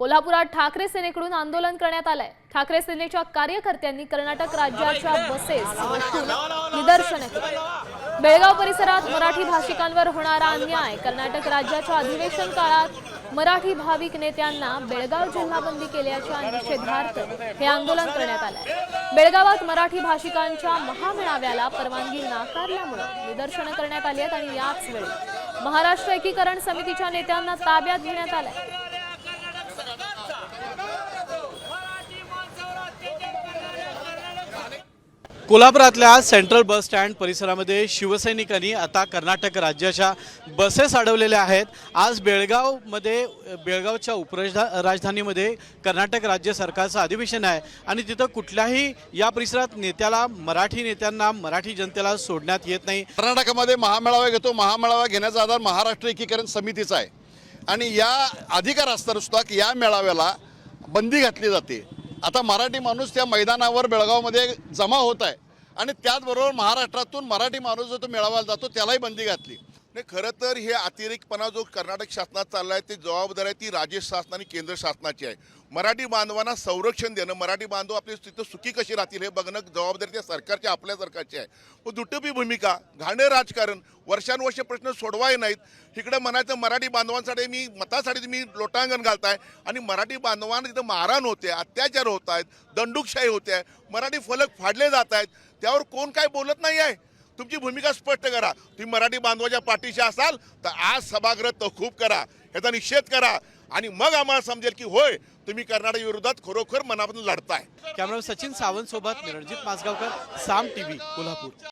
कोल्हापुरात ठाकरे सेनेकडून आंदोलन करण्यात आलंय. ठाकरे सेनेच्या कार्यकर्त्यांनी कर्नाटक राज्याच्या बसेस निदर्शन बेळगाव परिसरात मराठी भाषिकांवर होणारा अन्याय कर्नाटक राज्याच्या अधिवेशन काळात मराठी भाविक नेत्यांना बेळगाव जिल्हाबंदी केल्याच्या निषेधार्थ हे आंदोलन करण्यात आलंय. बेळगावात मराठी भाषिकांच्या महामेळाव्याला परवानगी नाकारल्यामुळे निदर्शनं करण्यात आली आहेत आणि याच वेळी महाराष्ट्र एकीकरण समितीच्या नेत्यांना ताब्यात घेण्यात आलंय. कोल्हापुरातल्या सेंट्रल बस स्टँड परिसरामध्ये शिवसैनिकांनी आता कर्नाटक राज्याच्या बसेस अडवलेल्या आहेत. आज बेळगावमध्ये बेळगावच्या उपराजधा राजधानीमध्ये कर्नाटक राज्य सरकारचं अधिवेशन आहे आणि तिथं कुठल्याही या परिसरात नेत्याला मराठी नेत्यांना मराठी जनतेला सोडण्यात येत नाही. कर्नाटकामध्ये महामेळावा घेतो. महामेळावा घेण्याचा आधार महाराष्ट्र एकीकरण समितीचा आहे. आणि या अधिकार असताना सुद्धा या मेळाव्याला बंदी घातली जाते. आता मराठी माणूस त्या मैदानावर बेळगावमध्ये जमा होत आहे. आणि त्याचबरोबर महाराष्ट्रातून मराठी माणूस जो तो मेळाव्याला जातो त्यालाही बंदी घातली. नाही खरं तर हे अतिरेकपणा जो कर्नाटक शासनात चालला आहे ते जबाबदारी आहे ती राज्य शासन आणि केंद्र शासनाची आहे. मराठी बांधवांना संरक्षण देणं मराठी बांधव आपली तिथं सुखी कशी राहतील हे बघणं जबाबदारी त्या सरकारची आपल्या सरकारची आहे. व दुटपी भूमिका घाणे राजकारण वर्षानुवर्ष प्रश्न सोडवाय नाहीत. इकडं म्हणायचं मराठी बांधवांसाठी मी मतासाठी तुम्ही लोटांगण घालताय आणि मराठी बांधवांना तिथं मारहाण होते अत्याचार होत आहेत दंडुकशाही होते. आहे मराठी फलक फाडले जात आहेत त्यावर कोण काय बोलत नाही आहे? तुमची भूमिका स्पष्ट करा. तुम्ही मराठी बांधवाच्या पाठीशी असाल तर आज सभागृह तहकूब करा. याचा निषेध करा. आणि मग आम्हाला समजेल की होय तुम्ही कर्नाटक विरोधात खरोखर मनापासून लढताय. कॅमेरा सचिन सावंत सोबत रणजित मासगावकर साम टीव्ही कोल्हापूर.